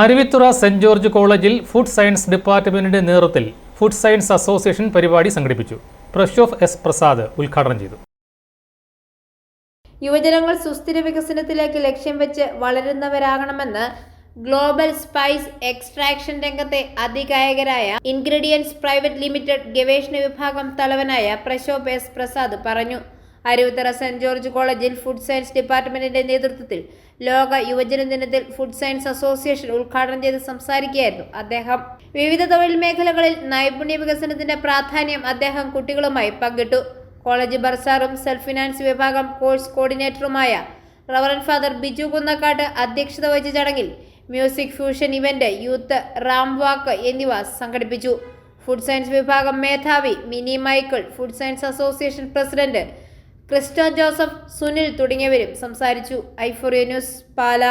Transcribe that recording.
Aruvithura saint George കോളേജിൽ food science ഡിപ്പാർട്ട്മെന്റിന്റെ നേതൃത്വത്തിൽ ഫുഡ് സയൻസ് അസോസിയേഷൻ പരിപാടി സംഘടിപ്പിച്ചു. പ്രഷോഫ് എസ് പ്രസാദ് ഉദ്ഘാടനം ചെയ്തു. യുവജനങ്ങൾ സുസ്ഥിര വികസനത്തിലേക്ക് ലക്ഷ്യം വെച്ച് വളരുന്നവരാകണമെന്ന് ഗ്ലോബൽ സ്പൈസ് എക്സ്ട്രാക്ഷൻ രംഗത്തെ അതികായകരായ ഇൻഗ്രീഡിയൻസ് പ്രൈവറ്റ് ലിമിറ്റഡ് ഗവേഷണ വിഭാഗം തലവനായ പ്രശോഭ് എസ് പ്രസാദ് പറഞ്ഞു. അരുവിത്തറ സെന്റ് ജോർജ് കോളേജിൽ ഫുഡ് സയൻസ് ഡിപ്പാർട്ട്മെന്റിന്റെ നേതൃത്വത്തിൽ ലോക യുവജന ദിനത്തിൽ ഫുഡ് സയൻസ് അസോസിയേഷൻ ഉദ്ഘാടനം ചെയ്ത് സംസാരിക്കുകയായിരുന്നു അദ്ദേഹം. വിവിധ തൊഴിൽ മേഖലകളിൽ നൈപുണ്യ വികസനത്തിന്റെ പ്രാധാന്യം അദ്ദേഹം കുട്ടികളുമായി പങ്കിട്ടു. കോളേജ് ബർസാറും സെൽഫ് ഫിനാൻസ് വിഭാഗം കോഴ്സ് കോർഡിനേറ്ററുമായ റവറൻ ഫാദർ ബിജു കുന്നക്കാട്ട് അധ്യക്ഷത വഹിച്ച ചടങ്ങിൽ music fusion event youth ramp walk എന്നിവ സംഘടിപ്പിച്ചു. ഫുഡ് സയൻസ് വിഭാഗം മേധാവി Mini Michael food science association president Christo Joseph Sunil തുടങ്ങിയവരും സംസാരിച്ചു. ഐഫോറിയ ന്യൂസ് പാല.